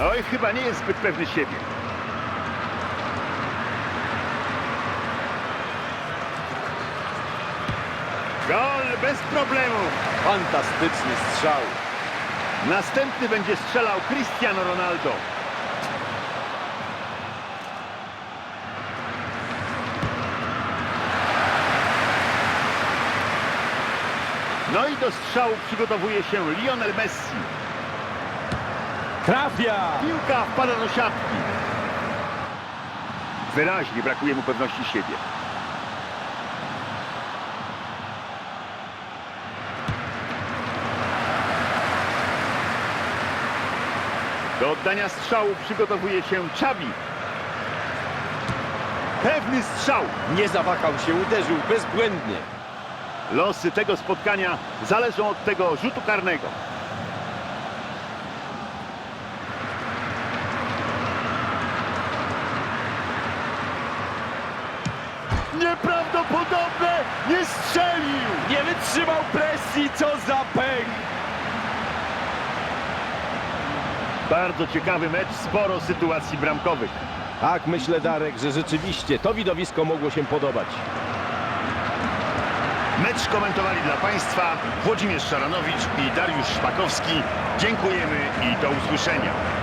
Oj, chyba nie jest zbyt pewny siebie. Gol bez problemu. Fantastyczny strzał. Następny będzie strzelał Cristiano Ronaldo. No i do strzału przygotowuje się Lionel Messi. Trafia! Piłka wpada do siatki. Wyraźnie brakuje mu pewności siebie. Do oddania strzału przygotowuje się Czabi. Pewny strzał. Nie zawahał się, uderzył bezbłędnie. Losy tego spotkania zależą od tego rzutu karnego. Nieprawdopodobne! Nie strzelił! Nie wytrzymał presji, co za pęk! Bardzo ciekawy mecz, sporo sytuacji bramkowych. Tak, myślę Darek, że rzeczywiście to widowisko mogło się podobać. Mecz komentowali dla Państwa Włodzimierz Szaranowicz i Dariusz Szpakowski. Dziękujemy i do usłyszenia.